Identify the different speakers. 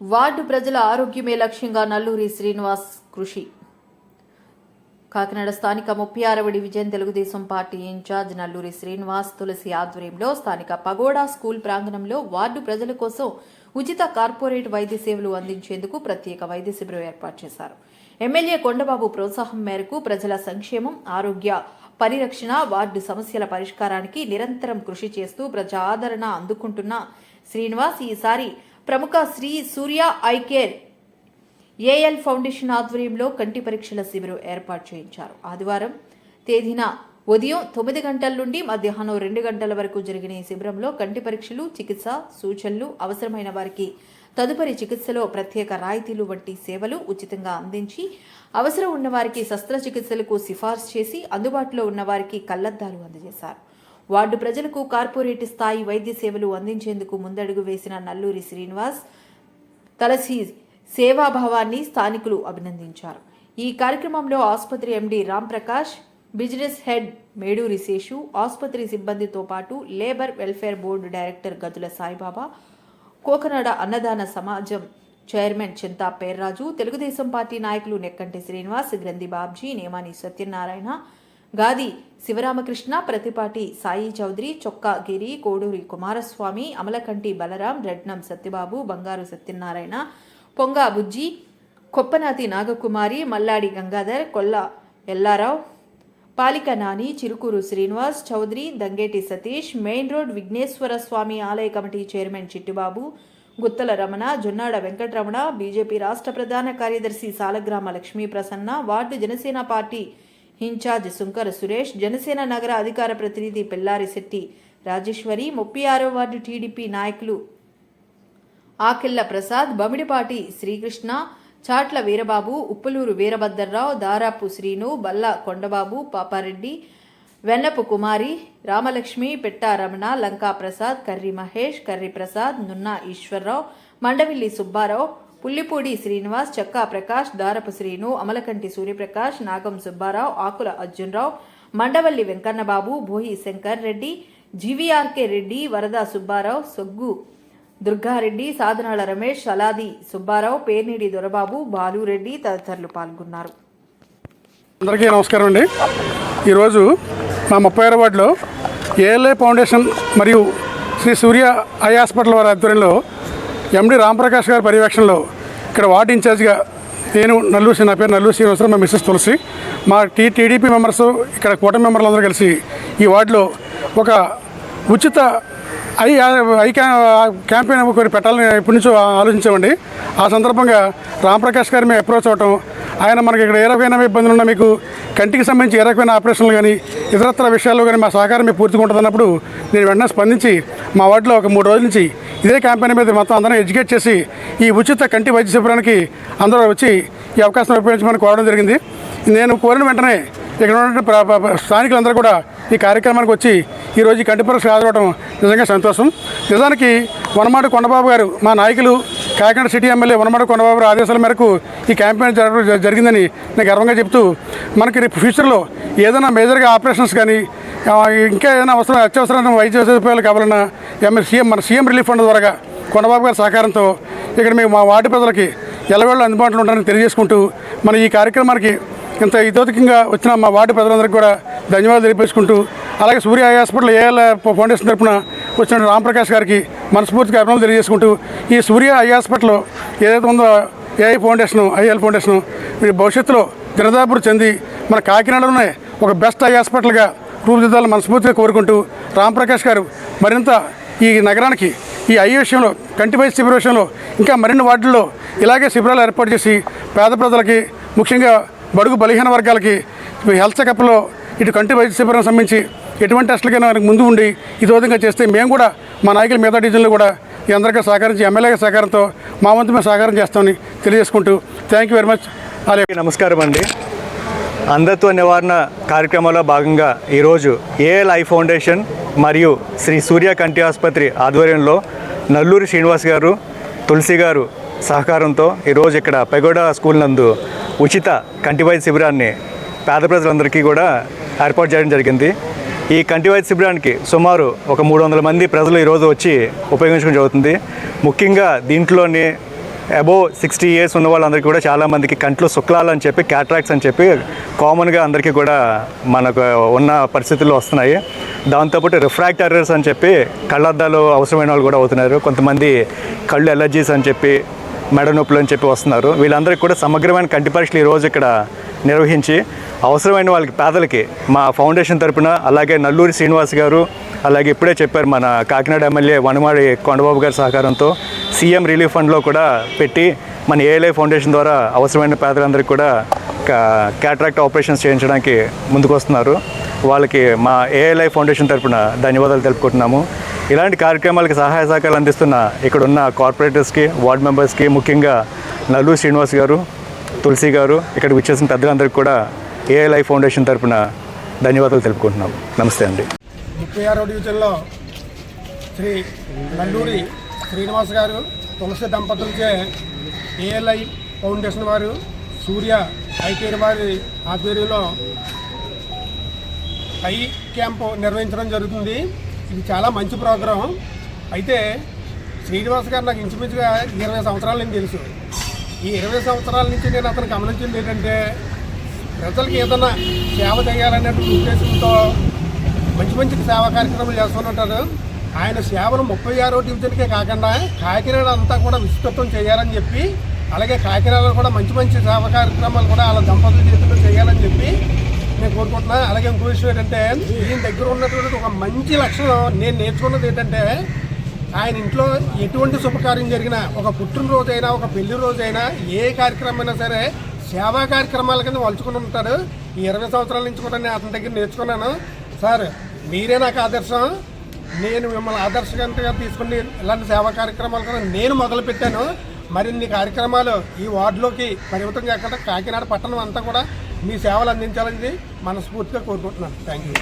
Speaker 1: Ward ప్రజల ఆరోగ్యమే లక్ష్యంగా నల్లూరి శ్రీనివాస్ కృషి. కాకినాడ స్థానిక ముప్పై ఆరవ division Telugu Desam party in charge Nalluri Srinivas Tulasi ఆధ్వర్యంలో స్థానిక పగోడా స్కూల్ ప్రాంగణంలో వార్డు ప్రజల కోసం ఉచిత కార్పొరేట్ వైద్య సేవలు అందించేందుకు ప్రత్యేక వైద్య శిబిరం ఏర్పాటు చేశారు. ఎమ్మెల్యే కొండబాబు ప్రోత్సాహం మేరకు ప్రజల సంక్షేమం ఆరోగ్య పరిరక్షణ వార్డు సమస్యల పరిష్కారానికి నిరంతరం కృషి చేస్తూ ప్రజా ఆదరణ అందుకుంటున్న శ్రీనివాస్ ఈసారి ప్రముఖ Sri Surya eye care AL foundation ఆధ్వర్యంలో కంటి పరీక్షల శిబిరం ఏర్పాటు చేయించారు. ఆదివారం తేదీన ఉదయం తొమ్మిది గంటల నుండి మధ్యాహ్నం రెండు గంటల వరకు జరిగిన ఈ శిబిరంలో కంటి పరీక్షలు చికిత్స సూచనలు అవసరమైన వారికి తదుపరి చికిత్సలో ప్రత్యేక రాయితీలు వంటి సేవలు ఉచితంగా అందించి అవసరం ఉన్నవారికి శస్త్రచికిత్సలకు సిఫార్సు చేసి అందుబాటులో ఉన్నవారికి కళ్ళద్దాలు అందజేశారు. వార్డు ప్రజలకు కార్పొరేట్ స్థాయి వైద్య సేవలు అందించేందుకు ముందడుగు వేసిన నల్లూరి శ్రీనివాస్ తలసి సేవాభావాన్ని స్థానికులు అభినందించారు. ఈ కార్యక్రమంలో ఆసుపత్రి MD Ramprakash business head Meduri Seshu ఆసుపత్రి సిబ్బందితో పాటు లేబర్ వెల్ఫేర్ బోర్డు డైరెక్టర్ గదుల సాయిబాబా కోకనాడ అన్నదాన సమాజం చైర్మన్ చింతా పేర్రాజు తెలుగుదేశం పార్టీ నాయకులు నెక్కంటి శ్రీనివాస్ గ్రంథి బాబ్జీ నేమాని సత్యనారాయణ గాది శివరామకృష్ణ ప్రతిపాటి సాయి చౌదరి చొక్కా గిరి కోడూరి కుమారస్వామి అమలకంటి బలరాం రెడ్నం సత్యబాబు బంగారు సత్యనారాయణ పొంగా బుజ్జి కొప్పనాతి నాగకుమారి మల్లాడి గంగాధర్ కొల్ల ఎల్లారావు పాలిక నాని చిరుకూరు శ్రీనివాస్ చౌదరి దంగేటి సతీష్ మెయిన్ రోడ్ విఘ్నేశ్వర స్వామి ఆలయ committee chairman Chittibabu Guttala Ramana Jonnada Venkataramana BJP రాష్ట్ర ప్రధాన కార్యదర్శి Salagrama Lakshmi Prasanna ward Janasena party in charge Sunkara Suresh Janasena నగర అధికార ప్రతినిధి పిల్లారి శెట్టి రాజేశ్వరి ముప్పై ఆరో వార్డు టీడీపీ నాయకులు ఆకిళ్ళ ప్రసాద్ బమిడిపాటి శ్రీకృష్ణ చాట్ల వీరబాబు ఉప్పులూరు వీరభద్రరావు దారాపు శ్రీను బల్ల కొండబాబు పాపారెడ్డి వెన్నపు కుమారి రామలక్ష్మి పెట్టారమణ లంకా ప్రసాద్ కర్రి మహేష్ కర్రి ప్రసాద్ నున్నా ఈశ్వరరావు మండవిల్లి సుబ్బారావు పుల్లిపూడి శ్రీనివాస్ చక్కా ప్రకాష్ దారపు శ్రీను అమలకంటి సూర్యప్రకాష్ నాగం సుబ్బారావు ఆకుల అర్జున్రావు మండవల్లి వెంకన్నబాబు భోయి శంకర్ రెడ్డి జీవీఆర్కే రెడ్డి వరద సుబ్బారావు సొగ్గు దుర్గారెడ్డి సాధనాల రమేష్ అలాది సుబ్బారావు పేర్నిడి దొరబాబు బాలురెడ్డి తదితరులు పాల్గొన్నారు.
Speaker 2: అందరికీ నమస్కారం అండి. ఈరోజు మా ముప్పై ఆరు వార్డులో ఏఎల్ఏ ఫౌండేషన్ మరియు శ్రీ సూర్య ఐ హాస్పిటల్ వారి ఆధ్వర్యంలో ఎండి రామ్ప్రకాష్ గారి పర్యవేక్షణలో ఇక్కడ వార్డు ఇన్ఛార్జ్గా నేను నల్లూరు నా పేరు నల్లూరు శ్రీనివాసరావు మా మిస్సెస్ తులసి. మా టీ టీడీపీ మెంబర్స్ ఇక్కడ కూటమి మెంబర్లు అందరూ కలిసి ఈ వార్డులో ఒక ఉచిత ఐ ఐ క్యా క్యాంపెయిన్ ఒకటి పెట్టాలని ఇప్పటి నుంచో ఆలోచించామండి. ఆ సందర్భంగా రామప్రకాష్ గారు మేము అప్రోచ్ అవటం ఆయన మనకి ఇక్కడ ఏ రకమైన ఇబ్బందులు ఉన్నా మీకు కంటికి సంబంధించి ఏ రకమైన ఆపరేషన్లు కానీ ఇతరత్ర విషయాల్లో కానీ మా సహకారం మీకు పూర్తిగా ఉంటుందన్నప్పుడు నేను వెంటనే స్పందించి మా వార్డులో ఒక మూడు రోజుల నుంచి ఇదే క్యాంపెయిన్ మీద మొత్తం అందరం ఎడ్యుకేట్ చేసి ఈ ఉచిత కంటి వైద్య శిబిరానికి అందరూ వచ్చి ఈ అవకాశం ఉపయోగించమని కోరడం జరిగింది. నేను కోరిన వెంటనే ఇక్కడ ఉన్న స్థానికులందరూ కూడా ఈ కార్యక్రమానికి వచ్చి ఈరోజు ఈ హాజరవడం నిజంగా సంతోషం. నిజానికి వనమాడి కొండబాబు గారు మా నాయకులు కాకినాడ సిటీ ఎమ్మెల్యే వనమాడి కొండబాబు గారు ఆదేశాల మేరకు ఈ క్యాంపెయిన్ జరగడం జరిగిందని నేను గర్వంగా చెప్తూ మనకి రేపు ఫ్యూచర్లో ఏదైనా మేజర్గా ఆపరేషన్స్ కానీ ఇంకా ఏదైనా అవసరం అత్యవసరమైన వైద్య సదుపాయాలు కావాలన్నా ఎమ్మెల్యే సీఎం మన సీఎం రిలీఫ్ ఫండ్ ద్వారా కొండబాబు గారి సహకారంతో ఇక్కడ మేము మా వార్డు ప్రజలకి ఎలవేళ్ళు అందుబాటులో ఉంటారని తెలియజేసుకుంటూ మన ఈ కార్యక్రమానికి ఇంత ఇతోధికంగా వచ్చిన మా వార్డు ప్రజలందరికీ కూడా ధన్యవాదాలు తెలియపేసుకుంటూ అలాగే Surya eye hospital AL foundation తరఫున వచ్చిన రామ్ప్రకాష్ గారికి మనస్ఫూర్తిగా అభినందనలు తెలియజేసుకుంటూ ఈ సూర్య ఐ హాస్పిటల్ ఏదైతే ఉందో ఏఐ ఫౌండేషన్ ఐఎల్ ఫౌండేషన్ మీరు భవిష్యత్తులో దినదాపురు చెంది మన కాకినాడలోనే ఒక బెస్ట్ ఐ హాస్పిటల్గా రూపుదిద్దాలని మనస్ఫూర్తిగా కోరుకుంటూ రాంప్రకాష్ గారు మరింత ఈ నగరానికి ఈ ఐ విషయంలో కంటి శిబిర విషయంలో ఇంకా మరిన్ని వార్డుల్లో ఇలాగే శిబిరాలు ఏర్పాటు చేసి పేద ప్రజలకి ముఖ్యంగా బడుగు బలహీన వర్గాలకి హెల్త్ చెకప్లో ఇటు కంటి వైద్య శిబిరం సంబంధించి ఎటువంటి టెస్టులకైనా మనకు ముందు ఉండి ఇదో విధంగా చేస్తే మేము కూడా మా నాయకుల మిగతా డివిజన్లు కూడా ఈ అందరికీ సహకరించి ఎమ్మెల్యే సహకారంతో మా వంతు మేము సహకారం చేస్తామని తెలియజేసుకుంటూ థ్యాంక్ యూ వెరీ మచ్ అలాగే
Speaker 3: నమస్కారం అండి. అంధత్వ నివారణ కార్యక్రమంలో భాగంగా ఈరోజు ఏఎల్ ఐ ఫౌండేషన్ మరియు శ్రీ సూర్య కంటి ఆసుపత్రి ఆధ్వర్యంలో నల్లూరి శ్రీనివాస్ గారు తులసి గారు సహకారంతో ఈరోజు ఇక్కడ పెగోడ స్కూల్ నందు ఉచిత కంటివైద్య శిబిరాన్ని పేద ప్రజలందరికీ కూడా ఏర్పాటు చేయడం జరిగింది. ఈ కంటివైద్య శిబిరానికి సుమారు ఒక మూడు వందల మంది ప్రజలు ఈరోజు వచ్చి ఉపయోగించడం జరుగుతుంది. ముఖ్యంగా దీంట్లోని అబోవ్ సిక్స్టీ ఇయర్స్ ఉన్న వాళ్ళందరికీ కూడా చాలామందికి కంట్లో శుక్లాలు అని చెప్పి క్యాట్రాక్స్ అని చెప్పి కామన్గా అందరికీ కూడా మనకు ఉన్న పరిస్థితుల్లో వస్తున్నాయి. దాంతోపాటు రిఫ్రాక్ట్ ఎర్రర్స్ అని చెప్పి కళ్ళద్దాలు అవసరమైన వాళ్ళు కూడా అవుతున్నారు. కొంతమంది కళ్ళు ఎలర్జీస్ అని చెప్పి మెడ నొప్పులు అని చెప్పి వస్తున్నారు. వీళ్ళందరికీ కూడా సమగ్రమైన కంటి పరీక్షలు ఈరోజు ఇక్కడ నిర్వహించి అవసరమైన వాళ్ళకి పేదలకి మా ఫౌండేషన్ తరపున అలాగే నల్లూరి శ్రీనివాస్ గారు అలాగే ఇప్పుడే చెప్పారు మన కాకినాడ ఎమ్మెల్యే వనమాడి కొండబాబు గారి సహకారంతో సీఎం రిలీఫ్ ఫండ్లో కూడా పెట్టి మన ఏఎల్ఐ ఫౌండేషన్ ద్వారా అవసరమైన పేదలందరికీ కూడా క్యాట్రాక్ట్ ఆపరేషన్స్ చేయించడానికి ముందుకు వస్తున్నారు వాళ్ళకి మా ఏఎల్ఐ ఫౌండేషన్ తరపున ధన్యవాదాలు తెలుపుకుంటున్నాము. ఇలాంటి కార్యక్రమాలకి సహాయ సహకారాలు అందిస్తున్న ఇక్కడ ఉన్న కార్పొరేటర్స్కి వార్డ్ మెంబర్స్కి ముఖ్యంగా నల్లు శ్రీనివాస్ గారు తులసి గారు ఇక్కడ విచ్చేసిన పెద్దలందరికీ కూడా ఏఎల్ఐ ఫౌండేషన్ తరఫున ధన్యవాదాలు తెలుపుకుంటున్నాం. నమస్తే అండి.
Speaker 4: ముప్పై ఆరో డివిజన్లో శ్రీ నల్లూరి శ్రీనివాస్ గారు తులసి దంపతులచే ఏఎల్ఐ ఫౌండేషన్ వారు సూర్య ఐకేర్ వారి ఆధ్వర్యంలో ఐ క్యాంపు నిర్వహించడం జరుగుతుంది. ఇది చాలా మంచి ప్రోగ్రాం అయితే శ్రీనివాస్ గారు నాకు ఇంచుమించుగా ఇరవై సంవత్సరాల నుంచి తెలుసు. ఈ ఇరవై సంవత్సరాల నుంచి నేను అతను గమనించింది ఏంటంటే ప్రజలకు ఏదైనా సేవ చేయాలనేటువంటి ఉద్దేశంతో మంచి మంచి సేవా కార్యక్రమాలు చేస్తూనే ఉంటారు ఆయన సేవలు ముప్పై ఆరో డివిజన్కే కాకుండా కాకినాడ అంతా కూడా విస్తృతం చేయాలని చెప్పి అలాగే కాకినాడలో కూడా మంచి మంచి సేవా కార్యక్రమాలు కూడా వాళ్ళ దంపతుల చేతుల్లో చేయాలని చెప్పి నేను కోరుకుంటున్నా. అలాగే ఇంకో విషయం ఏంటంటే ఈయన దగ్గర ఉన్నటువంటి ఒక మంచి లక్షణం నేను నేర్చుకున్నది ఏంటంటే ఆయన ఇంట్లో ఎటువంటి శుభకార్యం జరిగినా ఒక పుట్టినరోజు అయినా ఒక పెళ్ళి రోజు అయినా ఏ కార్యక్రమం అయినా సరే సేవా కార్యక్రమాల కింద వలుచుకుని ఉంటాడు. ఈ ఇరవై సంవత్సరాల నుంచి కూడా నేను అతని దగ్గర నేర్చుకున్నాను. సార్ మీరే నాకు ఆదర్శం. నేను మిమ్మల్ని ఆదర్శకంగా తీసుకుని ఇలాంటి సేవా కార్యక్రమాలు కూడా నేను మొదలుపెట్టాను. మరిన్ని కార్యక్రమాలు ఈ వార్డులోకి పరిమితం కాకుండా కాకినాడ పట్టణం అంతా కూడా మీ సేవలు అందించాలని మనస్ఫూర్తిగా కోరుకుంటున్నాను. Thank you